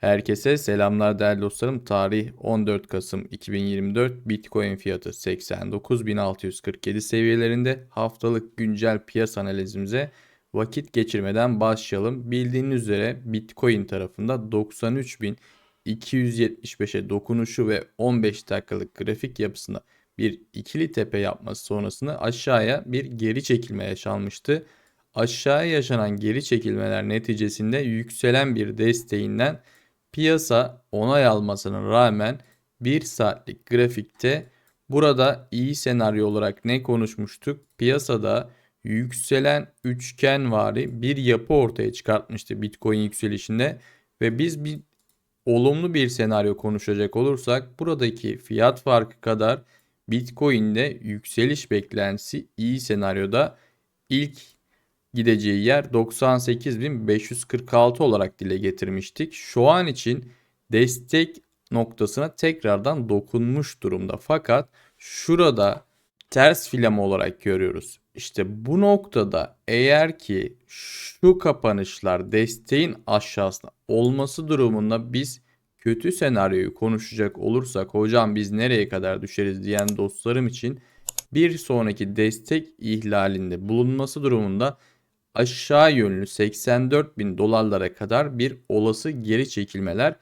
Herkese selamlar değerli dostlarım. Tarih 14 Kasım 2024 Bitcoin fiyatı 89.647 seviyelerinde. Haftalık güncel piyasa analizimize vakit geçirmeden başlayalım. Bildiğiniz üzere Bitcoin tarafında 93.275'e dokunuşu ve 15 dakikalık grafik yapısında bir ikili tepe yapması sonrasında aşağıya bir geri çekilme yaşanmıştı. Aşağıya yaşanan geri çekilmeler neticesinde yükselen bir desteğinden Piyasa onay almasına rağmen 1 saatlik grafikte burada iyi senaryo olarak ne konuşmuştuk? Piyasada yükselen üçgenvari bir yapı ortaya çıkartmıştı Bitcoin yükselişinde ve biz bir olumlu bir senaryo konuşacak olursak buradaki fiyat farkı kadar Bitcoin'de yükseliş beklentisi iyi senaryoda ilk gideceği yer 98.546 olarak dile getirmiştik. Şu an için destek noktasına tekrardan dokunmuş durumda. Fakat şurada ters filama olarak görüyoruz. İşte bu noktada eğer ki şu kapanışlar desteğin aşağısında olması durumunda biz kötü senaryoyu konuşacak olursak hocam biz nereye kadar düşeriz diyen dostlarım için bir sonraki destek ihlalinde bulunması durumunda aşağı yönlü 84 bin dolarlara kadar bir olası geri çekilmeler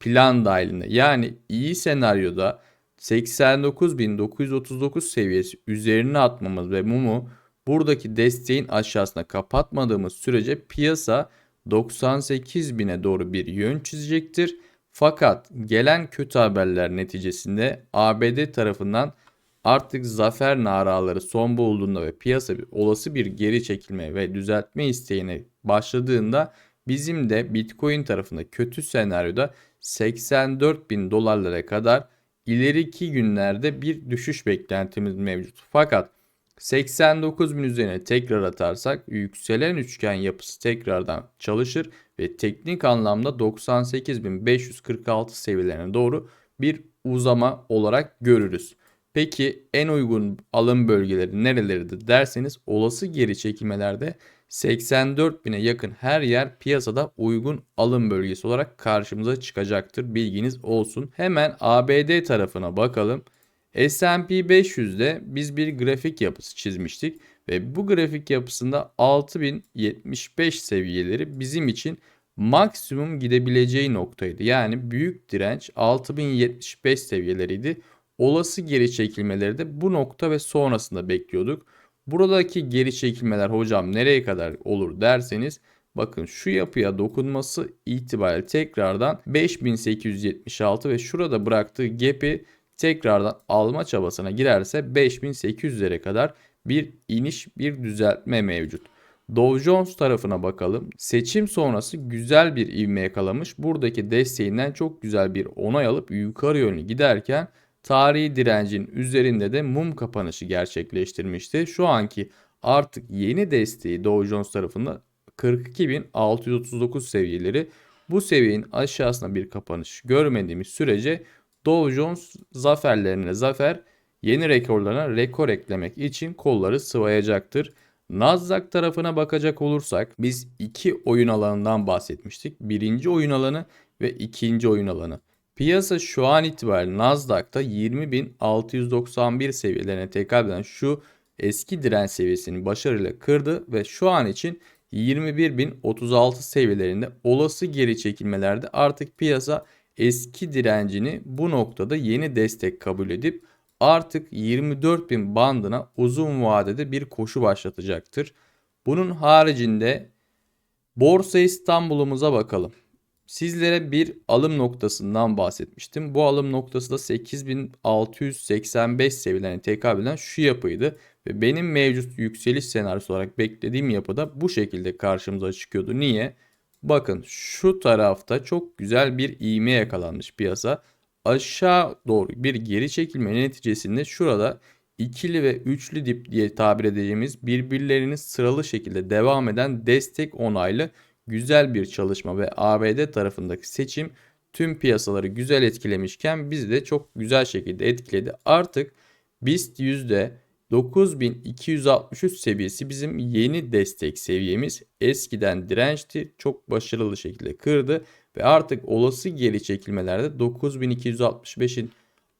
plan dahilinde. Yani iyi senaryoda 89.939 seviyesi üzerine atmamız ve mumu buradaki desteğin aşağısına kapatmadığımız sürece piyasa 98.000'e doğru bir yön çizecektir. Fakat gelen kötü haberler neticesinde ABD tarafından Artık zafer naraları son bulduğunda ve piyasa bir, olası bir geri çekilme ve düzeltme isteğine başladığında bizim de Bitcoin tarafında kötü senaryoda 84 bin dolarlara kadar ileriki günlerde bir düşüş beklentimiz mevcut. Fakat 89 bin üzerine tekrar atarsak yükselen üçgen yapısı tekrardan çalışır ve teknik anlamda 98.546 seviyelerine doğru bir uzama olarak görürüz. Peki en uygun alım bölgeleri nereleridir derseniz olası geri çekilmelerde 84 bine yakın her yer piyasada uygun alım bölgesi olarak karşımıza çıkacaktır. Bilginiz olsun. Hemen ABD tarafına bakalım. S&P 500'de biz bir grafik yapısı çizmiştik ve bu grafik yapısında 6075 seviyeleri bizim için maksimum gidebileceği noktaydı. Yani büyük direnç 6075 seviyeleriydi. Olası geri çekilmeleri de bu nokta ve sonrasında bekliyorduk. Buradaki geri çekilmeler hocam nereye kadar olur derseniz bakın şu yapıya dokunması itibariyle tekrardan 5876 ve şurada bıraktığı gap'i tekrardan alma çabasına girerse 5800'lere kadar bir iniş bir düzeltme mevcut. Dow Jones tarafına bakalım. Seçim sonrası güzel bir ivme yakalamış. Buradaki desteğinden çok güzel bir onay alıp yukarı yönlü giderken tarihi direncin üzerinde de mum kapanışı gerçekleştirmişti. Şu anki artık yeni desteği Dow Jones tarafında 42.639 seviyeleri. Bu seviyenin aşağısına bir kapanış görmediğimiz sürece Dow Jones zaferlerine zafer, yeni rekorlarına rekor eklemek için kolları sıvayacaktır. Nasdaq tarafına bakacak olursak biz iki oyun alanından bahsetmiştik. Birinci oyun alanı ve ikinci oyun alanı. Piyasa şu an itibariyle Nasdaq'ta 20.691 seviyelerine tekabül eden şu eski direnç seviyesini başarıyla kırdı ve şu an için 21.036 seviyelerinde olası geri çekilmelerde artık piyasa eski direncini bu noktada yeni destek kabul edip artık 24.000 bandına uzun vadede bir koşu başlatacaktır. Bunun haricinde Borsa İstanbul'umuza bakalım. Sizlere bir alım noktasından bahsetmiştim. Bu alım noktası da 8685 seviyelerine tekabül şu yapıydı. Ve benim mevcut yükseliş senaryosu olarak beklediğim yapıda bu şekilde karşımıza çıkıyordu. Niye? Bakın şu tarafta çok güzel bir iğme yakalanmış piyasa. Aşağı doğru bir geri çekilme neticesinde şurada ikili ve üçlü dip diye tabir edeceğimiz birbirlerini sıralı şekilde devam eden destek onaylı güzel bir çalışma ve ABD tarafındaki seçim tüm piyasaları güzel etkilemişken bizi de çok güzel şekilde etkiledi. Artık BIST %9263 seviyesi bizim yeni destek seviyemiz. Eskiden dirençti. Çok başarılı şekilde kırdı ve artık olası geri çekilmelerde 9265'in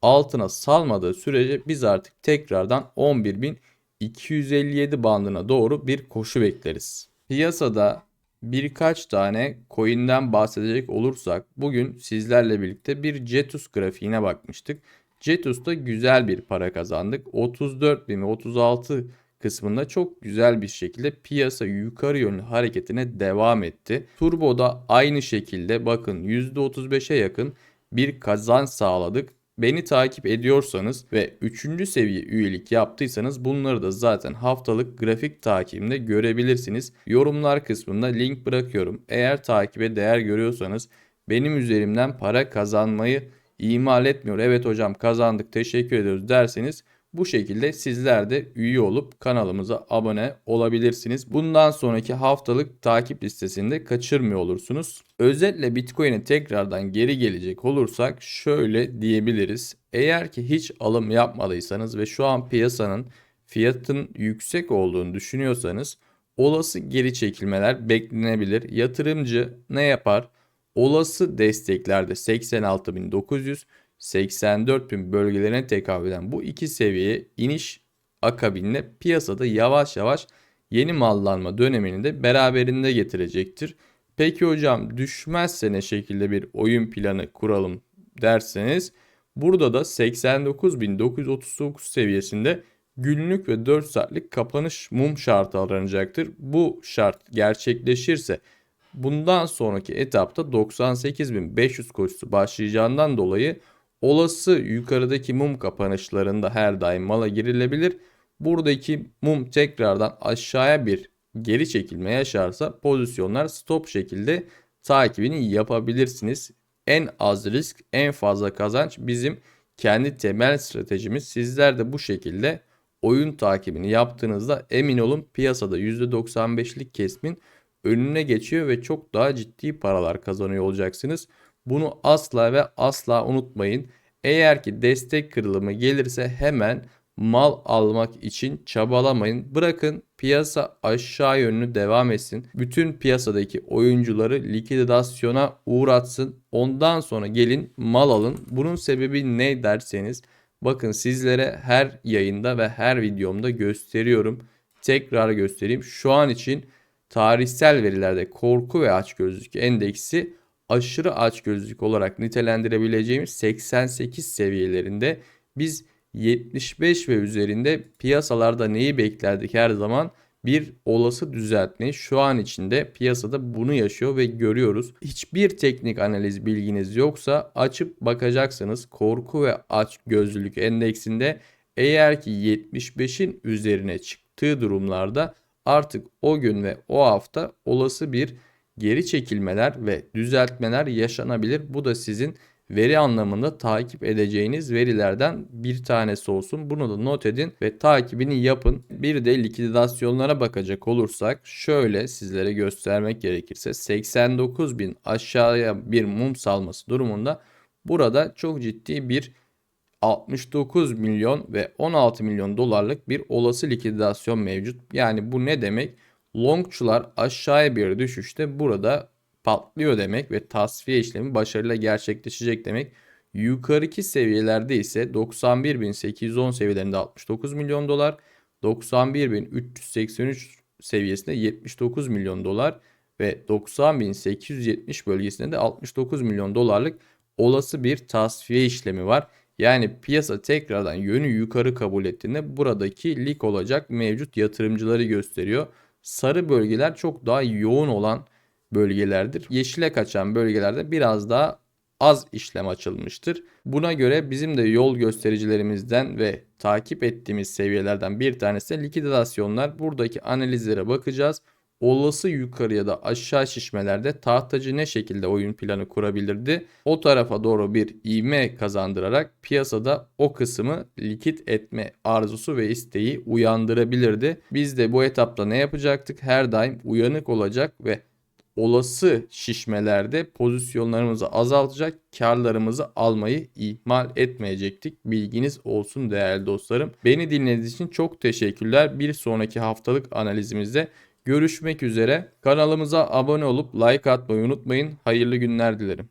altına salmadığı sürece biz artık tekrardan 11.257 bandına doğru bir koşu bekleriz. Piyasada birkaç tane coin'den bahsedecek olursak bugün sizlerle birlikte bir Cetus grafiğine bakmıştık. Cetus'ta güzel bir para kazandık. 34 bin ve 36 kısmında çok güzel bir şekilde piyasa yukarı yönlü hareketine devam etti. Turbo'da aynı şekilde bakın %35'e yakın bir kazanç sağladık. Beni takip ediyorsanız ve 3. seviye üyelik yaptıysanız bunları da zaten haftalık grafik takibimde görebilirsiniz. Yorumlar kısmında link bırakıyorum. Eğer takibe değer görüyorsanız benim üzerimden para kazanmayı ihmal etmiyor. Evet hocam kazandık teşekkür ediyoruz derseniz bu şekilde sizler de üye olup kanalımıza abone olabilirsiniz. Bundan sonraki haftalık takip listesinde kaçırmıyor olursunuz. Özetle Bitcoin'e tekrardan geri gelecek olursak şöyle diyebiliriz. Eğer ki hiç alım yapmadıysanız ve şu an piyasanın fiyatın yüksek olduğunu düşünüyorsanız olası geri çekilmeler beklenebilir. Yatırımcı ne yapar? Olası desteklerde 86.900 84 bin bölgelerine tekabül eden bu iki seviyeye iniş akabinde piyasada yavaş yavaş yeni mallanma dönemini de beraberinde getirecektir. Peki hocam düşmezse ne şekilde bir oyun planı kuralım derseniz burada da 89.939 seviyesinde günlük ve 4 saatlik kapanış mum şartı aranacaktır. Bu şart gerçekleşirse bundan sonraki etapta 98.500 koşusu başlayacağından dolayı Olası yukarıdaki mum kapanışlarında her daim mala girilebilir. Buradaki mum tekrardan aşağıya bir geri çekilme yaşarsa pozisyonlar stop şekilde takibini yapabilirsiniz. En az risk, en fazla kazanç bizim kendi temel stratejimiz. Sizler de bu şekilde oyun takibini yaptığınızda emin olun piyasada %95'lik kesmin önüne geçiyor ve çok daha ciddi paralar kazanıyor olacaksınız. Bunu asla ve asla unutmayın. Eğer ki destek kırılımı gelirse hemen mal almak için çabalamayın. Bırakın piyasa aşağı yönlü devam etsin. Bütün piyasadaki oyuncuları likidasyona uğratsın. Ondan sonra gelin mal alın. Bunun sebebi ne derseniz bakın sizlere her yayında ve her videomda gösteriyorum. Tekrar göstereyim. Şu an için tarihsel verilerde korku ve açgözlülük endeksi aşırı açgözlülük olarak nitelendirebileceğimiz 88 seviyelerinde biz 75 ve üzerinde piyasalarda neyi beklerdik her zaman? Bir olası düzeltmeyi şu an içinde piyasada bunu yaşıyor ve görüyoruz. Hiçbir teknik analiz bilginiz yoksa açıp bakacaksınız. Korku ve aç gözlülük endeksinde eğer ki 75'in üzerine çıktığı durumlarda artık o gün ve o hafta olası bir geri çekilmeler ve düzeltmeler yaşanabilir. Bu da sizin veri anlamında takip edeceğiniz verilerden bir tanesi olsun. Bunu da not edin ve takibini yapın. Bir de likidasyonlara bakacak olursak şöyle sizlere göstermek gerekirse 89 bin aşağıya bir mum salması durumunda burada çok ciddi bir 69 milyon ve 16 milyon dolarlık bir olası likidasyon mevcut. Yani bu ne demek? Longçular aşağıya bir düşüşte burada patlıyor demek ve tasfiye işlemi başarıyla gerçekleşecek demek. Yukarıki seviyelerde ise 91.810 seviyelerinde 69 milyon dolar, 91.383 seviyesinde 79 milyon dolar ve 90.870 bölgesinde de 69 milyon dolarlık olası bir tasfiye işlemi var. Yani piyasa tekrardan yönü yukarı kabul ettiğinde buradaki lik olacak mevcut yatırımcıları gösteriyor sarı bölgeler çok daha yoğun olan bölgelerdir. Yeşile kaçan bölgelerde biraz daha az işlem açılmıştır. Buna göre bizim de yol göstericilerimizden ve takip ettiğimiz seviyelerden bir tanesi likidasyonlar. Buradaki analizlere bakacağız. Olası yukarı ya da aşağı şişmelerde tahtacı ne şekilde oyun planı kurabilirdi? O tarafa doğru bir ivme kazandırarak piyasada o kısmı likit etme arzusu ve isteği uyandırabilirdi. Biz de bu etapta ne yapacaktık? Her daim uyanık olacak ve olası şişmelerde pozisyonlarımızı azaltacak, karlarımızı almayı ihmal etmeyecektik. Bilginiz olsun değerli dostlarım. Beni dinlediğiniz için çok teşekkürler. Bir sonraki haftalık analizimizde Görüşmek üzere. Kanalımıza abone olup like atmayı unutmayın. Hayırlı günler dilerim.